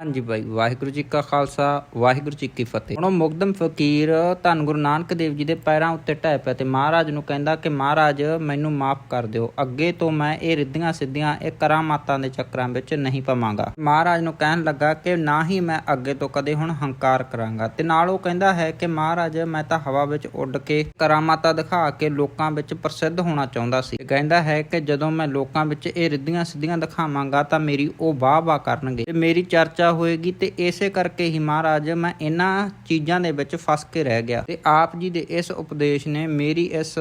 ਹਾਂਜੀ ਭਾਈ ਵਾਹਿਗੁਰੂ ਜੀ ਕਾ ਖਾਲਸਾ, ਵਾਹਿਗੁਰੂ ਜੀ ਕੀ ਫਤਿਹ। ਹੁਣ ਮੁਕਦਮ ਫਕੀਰ ਧੰਨ ਗੁਰੂ ਨਾਨਕ ਦੇਵ ਜੀ ਦੇ ਪੈਰਾਂ ਉੱਤੇ ਢਹਿ ਪਿਆ ਤੇ ਮਹਾਰਾਜ ਨੂੰ ਕਹਿੰਦਾ ਕਿ ਮਹਾਰਾਜ, ਮੈਨੂੰ ਮਾਫ ਕਰ ਦਿਓ। ਅੱਗੇ ਤੋਂ ਮੈਂ ਇਹ ਰਿੱਧੀਆਂ ਸਿੱਧੀਆਂ, ਇਹ ਕਰਾਮਾਤਾਂ ਦੇ ਚੱਕਰਾਂ ਵਿੱਚ ਨਹੀਂ ਪਵਾਂਗਾ। ਮਹਾਰਾਜ ਨੂੰ ਕਹਿਣ ਲੱਗਾ ਕਿ ਨਾ ਹੀ ਮੈਂ ਅੱਗੇ ਤੋਂ ਕਦੇ ਹੁਣ ਹੰਕਾਰ ਕਰਾਂਗਾ। ਤੇ ਨਾਲ ਉਹ ਕਹਿੰਦਾ ਹੈ ਕਿ ਮਹਾਰਾਜ, ਮੈਂ ਤਾਂ ਹਵਾ ਵਿੱਚ ਉੱਡ ਕੇ ਕਰਾਮਾਤਾਂ ਦਿਖਾ ਕੇ ਲੋਕਾਂ ਵਿੱਚ ਪ੍ਰਸਿੱਧ ਹੋਣਾ ਚਾਹੁੰਦਾ ਸੀ। ਕਹਿੰਦਾ ਹੈ ਕਿ ਜਦੋਂ ਮੈਂ ਲੋਕਾਂ ਵਿੱਚ ਇਹ ਰਿੱਧੀਆਂ ਸਿੱਧੀਆਂ ਦਿਖਾਵਾਂਗਾ ਤਾਂ ਮੇਰੀ ਉਹ ਵਾਹ ਵਾਹ ਕਰਨਗੇ। ਤੇ ਮੇਰੀ ਚਰਚਾ ਹੋਏਗੀ ਤੇ ਇਸੇ ਕਰਕੇ ਹੀ ਮਹਾਰਾਜ ਮੈਂ ਇਹਨਾਂ ਚੀਜ਼ਾਂ ਦੇ ਵਿੱਚ ਫਸ ਕੇ ਰਹਿ ਗਿਆ ਤੇ ਆਪ ਜੀ ਦੇ ਇਸ ਉਪਦੇਸ਼ ਨੇ ਮੇਰੀ ਇਸ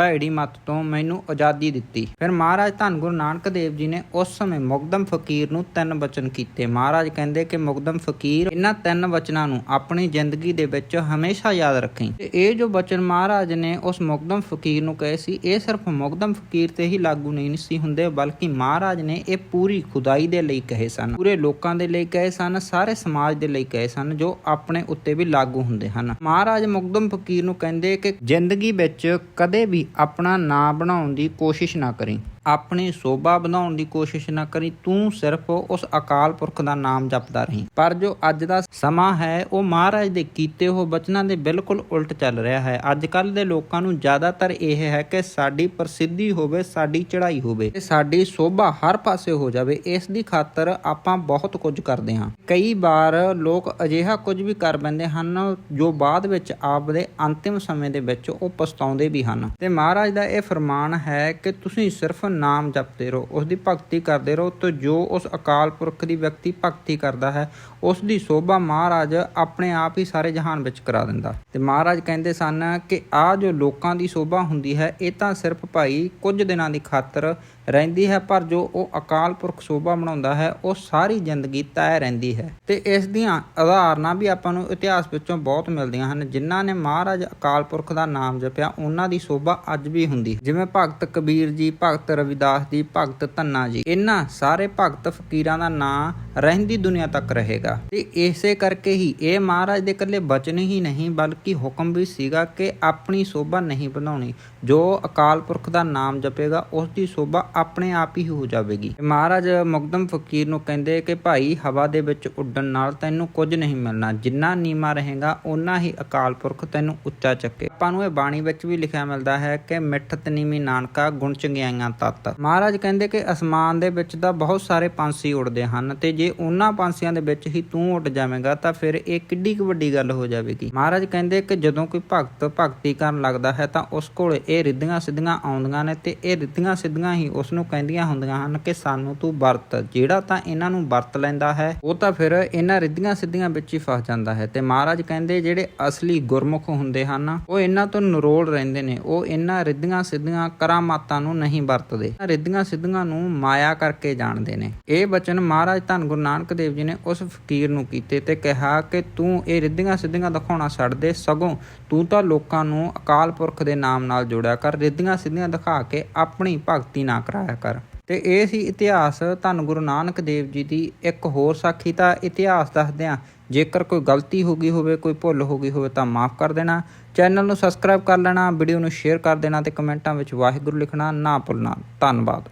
ਭੈੜੀ ਮੱਤ ਤੋਂ ਮੈਨੂੰ ਆਜ਼ਾਦੀ ਦਿੱਤੀ। ਫਿਰ ਮਹਾਰਾਜ ਧੰਨ ਗੁਰੂ ਨਾਨਕ ਦੇਵ ਜੀ ਨੇ ਉਸ ਸਮੇਂ ਮੁਕਦਮ ਫਕੀਰ ਨੂੰ ਤਿੰਨ ਵਚਨ ਕੀਤੇ। ਮਹਾਰਾਜ ਕਹਿੰਦੇ ਕਿ ਮੁਕਦਮ ਫਕੀਰ ਇਹਨਾਂ ਤਿੰਨ ਵਚਨਾਂ ਨੂੰ ਆਪਣੀ ਜ਼ਿੰਦਗੀ ਦੇ ਵਿੱਚ ਹਮੇਸ਼ਾ ਯਾਦ ਰੱਖੀ। ਤੇ ਇਹ ਜੋ ਵਚਨ ਮਹਾਰਾਜ ਨੇ ਉਸ ਮੁਕਦਮ ਫਕੀਰ ਨੂੰ ਕਹੇ ਸੀ, ਇਹ ਸਿਰਫ ਮੁਕਦਮ ਫਕੀਰ ਤੇ ਹੀ ਲਾਗੂ ਨਹੀਂ ਸੀ ਹੁੰਦੇ, ਬਲਕਿ ਮਹਾਰਾਜ ਨੇ ਇਹ ਪੂਰੀ ਖੁਦਾਈ ਦੇ ਲਈ ਕਹੇ ਸਨ। ਪੂਰੇ ਲੋਕਾਂ ਦੇ ਲਈ ਕਹੇ ਸਨ, ਸਾਰੇ ਸਮਾਜ ਦੇ ਲਈ ਕਹੇ ਸਨ, ਜੋ ਆਪਣੇ ਉੱਤੇ ਵੀ ਲਾਗੂ ਹੁੰਦੇ ਹਨ। ਮਹਾਰਾਜ ਮੁਕਦਮ ਫਕੀਰ ਨੂੰ ਕਹਿੰਦੇ ਕਿ ਜ਼ਿੰਦਗੀ ਵਿੱਚ ਕਦੇ ਵੀ ਆਪਣਾ ਨਾਂ ਬਣਾਉਣ ਦੀ ਕੋਸ਼ਿਸ਼ ਨਾ ਕਰੀ। ਆਪਣੀ ਸੋਭਾ ਵਧਾਉਣ ਦੀ ਕੋਸ਼ਿਸ਼ ਨਾ ਕਰੀ, ਤੂੰ ਸਿਰਫ ਉਸ ਅਕਾਲ ਪੁਰਖ ਦਾ ਨਾਮ ਜਪਦਾ ਰਹੀਂ। ਪਰ ਜੋ ਅੱਜ ਦਾ ਸਮਾਂ ਹੈ, ਉਹ ਮਹਾਰਾਜ ਦੇ ਕੀਤੇ ਹੋਏ ਬਚਨਾਂ ਦੇ ਬਿਲਕੁਲ ਉਲਟ ਚੱਲ ਰਿਹਾ ਹੈ। ਅੱਜ ਕੱਲ ਦੇ ਲੋਕਾਂ ਨੂੰ ਜ਼ਿਆਦਾਤਰ ਇਹ ਹੈ ਕਿ ਸਾਡੀ ਪ੍ਰਸਿੱਧੀ ਹੋਵੇ, ਸਾਡੀ ਚੜ੍ਹਾਈ ਹੋਵੇ ਤੇ ਸਾਡੀ ਸੋਭਾ ਹਰ ਪਾਸੇ ਹੋ ਜਾਵੇ। ਇਸ ਦੀ ਖਾਤਰ ਆਪਾਂ ਬਹੁਤ ਕੁਝ ਕਰਦੇ ਹਾਂ। ਕਈ ਵਾਰ ਲੋਕ ਅਜਿਹਾ ਕੁਝ ਵੀ ਕਰ ਬੰਦੇ ਹਨ, ਜੋ ਬਾਅਦ ਵਿੱਚ ਆਪ ਦੇ ਅੰਤਿਮ ਸਮੇਂ ਦੇ ਵਿੱਚ ਉਹ ਪਛਤਾਉਂਦੇ ਵੀ ਹਨ। ਤੇ ਮਹਾਰਾਜ ਦਾ ਇਹ ਫਰਮਾਨ ਹੈ ਕਿ ਤੁਸੀਂ ਸਿਰਫ ਨਾਮ ਜਪਦੇ ਰਹੋ ਉਸ ਦੀ ਭਗਤੀ ਕਰਦੇ ਰਹੋ ਤੇ ਜੋ ਉਸ ਅਕਾਲ ਪੁਰਖ ਦੀ ਵਿਅਕਤੀ ਭਗਤੀ ਕਰਦਾ ਹੈ ਉਸ ਦੀ ਸੋਭਾ ਮਹਾਰਾਜ ਆਪਣੇ ਆਪ ਹੀ ਸਾਰੇ ਜਹਾਨ ਵਿੱਚ ਕਰਾ ਦਿੰਦਾ। ਤੇ ਮਹਾਰਾਜ ਕਹਿੰਦੇ ਸਨ ਕਿ ਆ ਜੋ ਲੋਕਾਂ ਦੀ ਸੋਭਾ ਹੁੰਦੀ ਹੈ, ਇਹ ਤਾਂ ਸਿਰਫ ਭਾਈ ਕੁਝ ਦਿਨਾਂ ਦੀ ਖਾਤਰ ਰਹਿੰਦੀ ਹੈ, ਪਰ ਜੋ ਉਹ ਅਕਾਲ ਪੁਰਖ ਸੋਭਾ ਬਣਾਉਂਦਾ ਹੈ, ਉਹ ਸਾਰੀ ਜ਼ਿੰਦਗੀ ਤੈ ਰਹਿੰਦੀ ਹੈ। ਤੇ ਇਸ ਦੀਆਂ ਉਦਾਹਰਨਾਂ ਵੀ ਆਪਾਂ ਨੂੰ ਇਤਿਹਾਸ ਵਿੱਚੋਂ ਬਹੁਤ ਮਿਲਦੀਆਂ ਹਨ, ਜਿਨ੍ਹਾਂ ਨੇ ਮਹਾਰਾਜ ਅਕਾਲ ਪੁਰਖ ਦਾ ਨਾਮ ਜਪਿਆ, ਉਹਨਾਂ ਦੀ ਸੋਭਾ ਅੱਜ ਵੀ ਹੁੰਦੀ ਜਿਵੇਂ ਭਗਤ ਕਬੀਰ ਜੀ, ਭਗਤ ਰਵਿਦਾਸ ਦੀ ਭਗਤ ਧੰਨਾ ਜੀ। ਇਹਨਾਂ ਸਾਰੇ ਭਗਤ ਫਕੀਰਾਂ ਦਾ ਨਾਂ ਰਹਿੰਦੀ ਦੁਨੀਆ ਤੱਕ ਰਹੇਗਾ। ਤੇ ਇਸੇ ਕਰਕੇ ਹੀ ਇਹ ਮਹਾਰਾਜ ਦੇ ਇਕੱਲੇ ਬਚਨ ਹੀ ਨਹੀਂ, ਬਲਕਿ ਹੁਕਮ ਵੀ ਸੀਗਾ ਕਿ ਆਪਣੀ ਸੋਭਾ ਨਹੀਂ ਬਣਾਉਣੀ। ਜੋ ਅਕਾਲ ਪੁਰਖ ਦਾ ਨਾਮ ਜਪੇਗਾ ਉਸ ਦੀ ਸੋਭਾ ਆਪਣੇ ਆਪ ਹੀ ਹੋ ਜਾਵੇਗੀ। ਮਹਾਰਾਜ ਮੁਕਦਮ ਫਕੀਰ ਨੂੰ ਕਹਿੰਦੇ ਕਿ, ਭਾਈ, ਹਵਾ ਦੇ ਵਿੱਚ ਉੱਡਣ ਨਾਲ ਤੈਨੂੰ ਕੁਝ ਨਹੀਂ ਮਿਲਣਾ। ਜਿੰਨਾ ਨੀਮਾ ਰਹੇਗਾ, ਓਨਾ ਹੀ ਅਕਾਲ ਪੁਰਖ ਤੈਨੂੰ ਉੱਚਾ ਚੱਕੇ। ਆਪਾਂ ਨੂੰ ਇਹ ਬਾਣੀ ਵਿੱਚ ਵੀ ਲਿਖਿਆ ਮਿਲਦਾ ਹੈ ਕਿ ਮਿੱਠ ਤਨੀਮੀ ਨਾਨਕਾ, ਗੁਣ ਚੰਗਿਆਈਆਂ ਤਤ ਮਹਾਰਾਜ ਕਹਿੰਦੇ ਕਿ ਅਸਮਾਨ ਦੇ ਵਿੱਚ ਤਾਂ ਬਹੁਤ ਸਾਰੇ ਪੰਛੀ ਉੱਡਦੇ ਹਨ ਤੇ ਜੇ ਉਹਨਾਂ ਪੰਛੀਆਂ ਦੇ ਵਿੱਚ ਹੀ ਤੂੰ ਉੱਡ ਜਾਵੇਂਗਾ ਤਾਂ ਫਿਰ ਇਹ ਕਿੱਡੀ ਕੁ ਵੱਡੀ ਗੱਲ ਹੋ ਜਾਵੇਗੀ। ਮਹਾਰਾਜ ਕਹਿੰਦੇ ਕਿ ਜਦੋਂ ਕੋਈ ਭਗਤ ਭਗਤੀ ਕਰਨ ਲੱਗਦਾ ਹੈ ਤਾਂ ਉਸ ਕੋਲ ਇਹ ਰਿੱਧੀਆਂ ਸਿੱਧੀਆਂ ਆਉਂਦੀਆਂ ਨੇ ਤੇ ਇਹ ਰਿੱਧੀਆਂ ਸਿੱਧੀਆਂ ਹੀ ਉਸ ਨੂੰ ਕਹਿੰਦੀਆਂ ਹੁੰਦੀਆਂ ਹਨ ਕਿ ਸਾਨੂੰ ਤੂੰ ਵਰਤ, ਜਿਹੜਾ ਤਾਂ ਇਹਨਾਂ ਨੂੰ ਵਰਤ ਲੈਂਦਾ ਹੈ, ਉਹ ਤਾਂ ਫਿਰ ਇਹਨਾਂ ਰਿੱਧੀਆਂ ਸਿੱਧੀਆਂ ਵਿੱਚ ਹੀ ਫਸ ਜਾਂਦਾ ਹੈ। ਤੇ ਮਹਾਰਾਜ ਕਹਿੰਦੇ ਜਿਹੜੇ ਅਸਲੀ ਗੁਰਮੁਖ ਹੁੰਦੇ ਹਨ, ਉਹ ਇਹਨਾਂ ਤੋਂ ਨਿਰੋਲ ਰਹਿੰਦੇ ਨੇ, ਉਹ ਇਹਨਾਂ ਰਿੱਧੀਆਂ ਸਿੱਧੀਆਂ ਕਰਾਮਾਤਾਂ ਨੂੰ ਨਹੀਂ ਵਰਤਦੇ। ਇਹਨਾਂ ਰਿੱਧੀਆਂ ਸਿੱਧੀਆਂ ਨੂੰ ਮਾਇਆ ਕਰਕੇ ਜਾਣਦੇ ਨੇ। ਇਹ ਬਚਨ ਮਹਾਰਾਜ ਧੰਨ ਗੁਰੂ ਨਾਨਕ ਦੇਵ ਜੀ ਨੇ ਉਸ ਫਕੀਰ ਨੂੰ ਕੀਤੇ ਤੇ ਕਿਹਾ ਕਿ ਤੂੰ ਇਹ ਰਿੱਧੀਆਂ ਸਿੱਧੀਆਂ ਦਿਖਾਉਣਾ ਛੱਡ ਦੇ। ਸਗੋਂ ਤੂੰ ਤਾਂ ਲੋਕਾਂ ਨੂੰ ਅਕਾਲ ਪੁਰਖ ਦੇ ਨਾਮ ਨਾਲ ਜੋੜਿਆ ਕਰ। ਰਿੱਧੀਆਂ ਸਿੱਧੀਆਂ ਦਿਖਾ ਕੇ ਆਪਣੀ ਭਗਤੀ ਨਾ ਕਰਾਇਆ ਕਰ। ਤੇ ਇਹ ਸੀ ਇਤਿਹਾਸ ਧੰਨ ਗੁਰੂ ਨਾਨਕ ਦੇਵ ਜੀ ਦੀ ਇੱਕ ਹੋਰ ਸਾਖੀ ਤਾਂ ਇਤਿਹਾਸ ਦੱਸਦਿਆਂ ਜੇਕਰ ਕੋਈ ਗਲਤੀ ਹੋ ਗਈ ਹੋਵੇ, ਕੋਈ ਭੁੱਲ ਹੋ ਗਈ ਹੋਵੇ ਤਾਂ ਮਾਫ ਕਰ ਦੇਣਾ। ਚੈਨਲ ਨੂੰ ਸਬਸਕ੍ਰਾਈਬ ਕਰ ਲੈਣਾ, ਵੀਡੀਓ ਨੂੰ ਸ਼ੇਅਰ ਕਰ ਦੇਣਾ ਤੇ ਕਮੈਂਟਾਂ ਵਿੱਚ ਵਾਹਿਗੁਰੂ ਲਿਖਣਾ ਨਾ ਭੁੱਲਣਾ। ਧੰਨਵਾਦ।